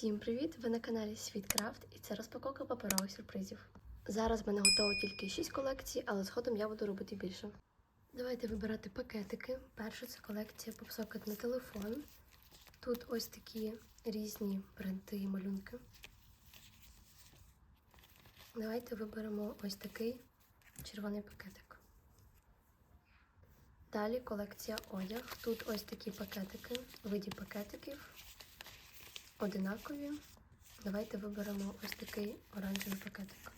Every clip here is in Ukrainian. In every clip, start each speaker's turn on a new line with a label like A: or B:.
A: Всім привіт! Ви на каналі Світкрафт і це розпаковка паперових сюрпризів. Зараз в мене готово тільки 6 колекцій, але згодом я буду робити більше. Давайте вибирати пакетики. Перша це колекція попсокет на телефон. Тут ось такі різні принти і малюнки. Давайте виберемо ось такий червоний пакетик. Далі колекція одяг. Тут ось такі пакетики, виді пакетиків одинакові. Давайте виберемо ось такий оранжевий пакетик.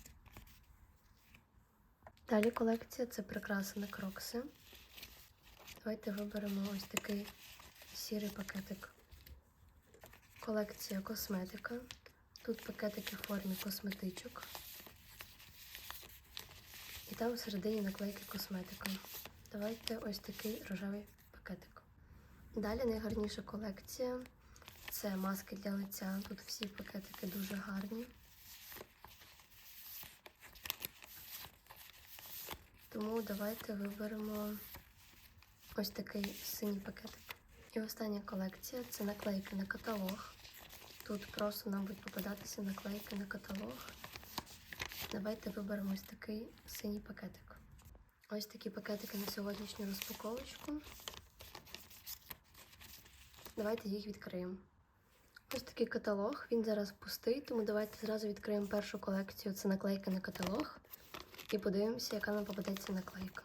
A: Далі колекція це прикраси на крокси. Давайте виберемо ось такий сірий пакетик. Колекція косметика. Тут пакетики в формі косметичок. І там всередині наклейки косметика. Давайте ось такий рожевий пакетик. Далі найгарніша колекція це маски для лиця. Тут всі пакетики дуже гарні. Тому давайте виберемо ось такий синій пакетик. І остання колекція це наклейки на каталог. Тут просто нам будуть попадатися наклейки на каталог. Давайте виберемо ось такий синій пакетик. Ось такі пакетики на сьогоднішню розпаковочку. Давайте їх відкриємо. Ось такий каталог, він зараз пустий, тому давайте зразу відкриємо першу колекцію. Це наклейка на каталог. І подивимося, яка нам попадеться наклейка.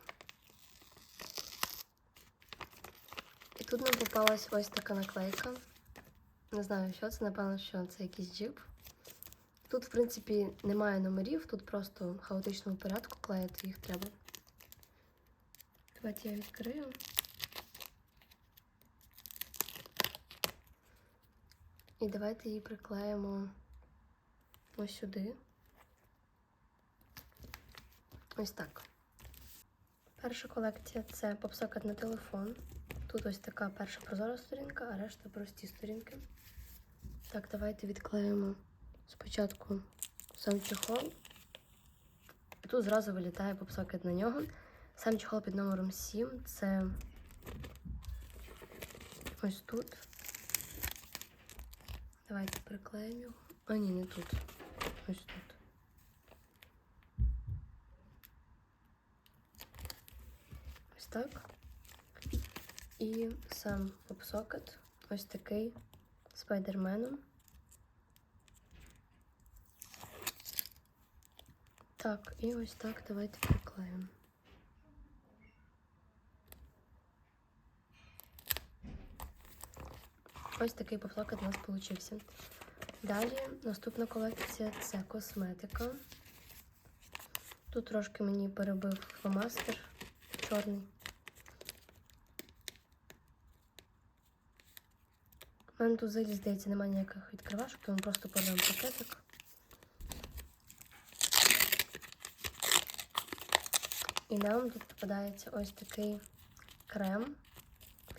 A: І тут нам попалась ось така наклейка. Не знаю, що це, напевно, що це якийсь джип. Тут, в принципі, немає номерів, тут просто в хаотичному порядку клеїти їх треба. Давайте я відкрию. І давайте її приклеїмо ось сюди. Ось так. Перша колекція це попсокет на телефон. Тут ось така перша прозора сторінка, а решта прості сторінки. Так, давайте відклеїмо спочатку сам чехол. Тут зразу вилітає попсокет на нього. Сам чехол під номером 7 це ось тут. Давайте приклеїмо його. А ні, не тут. Ось тут. Ось так. І сам попсокет. Ось такий спайдерменом. Так, і ось так давайте приклеїмо. Ось такий поплакат у нас получився. Далі наступна колекція це косметика. Тут трошки мені перебив фломастер чорний. У мене тут взагалі, здається, немає ніяких відкривашок, тому просто порвемо пакетик. І нам тут попадається ось такий крем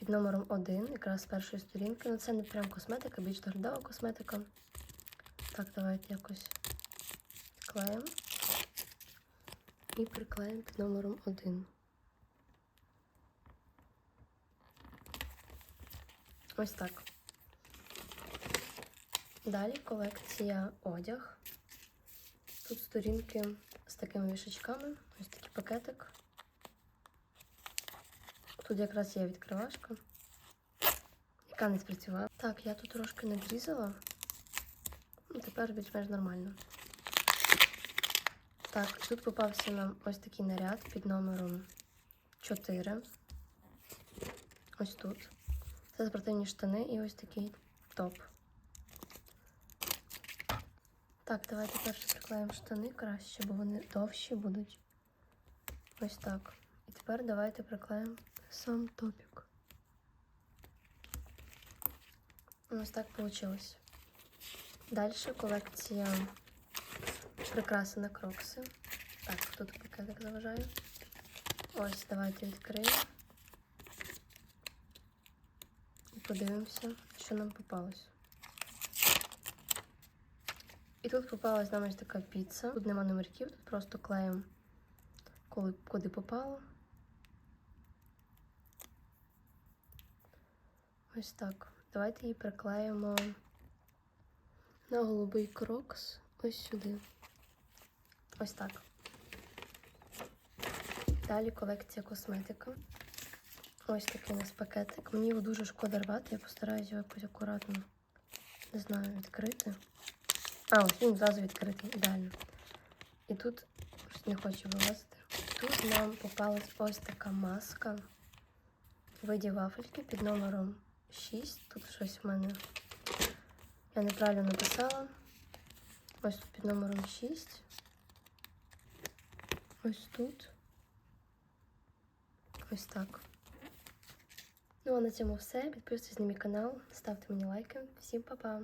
A: номером 1, якраз з першої сторінки. Ну це не прям косметика, більш доглядова косметика. Так, давайте якось клеїмо. І приклеїмо під номером 1. Ось так. Далі колекція одяг. Тут сторінки з такими вішачками. Ось такий пакетик. Тут якраз є відкривашка, яка не спрацювала. Так, я тут трошки надрізала. Ну, тепер більш-менш нормально. Так, тут попався нам ось такий наряд під номером 4. Ось тут. Це спортивні штани і ось такий топ. Так, давайте перше приклеїмо штани краще, бо вони довші будуть. Ось так. І тепер давайте приклеїмо сам топік. Ось так вийшло. Далі колекція прикраси на крокси. Так, тут пакетик заважає. Ось, давайте відкриємо. І подивимося, що нам попалось. І тут попалась нам ось така піца. Тут нема номерків, тут просто клеїмо коли, куди попало. Ось так. Давайте її приклеїмо на голубий крокс ось сюди. Ось так. Далі колекція косметика. Ось такий у нас пакетик. Мені його дуже шкода рвати, я постараюся його якось акуратно, не знаю, відкрити. А, ось він зразу відкритий, ідеально. І тут не хочу вилазити. Тут нам попалась ось така маска в виді вафельки під номером 6. Тут щось в мене я неправильно написала. Ось тут під номером 6. Ось тут. Ось так. Ну а на цьому все. Підписуйтесь на мій канал, ставте мені лайки. Всім па-па!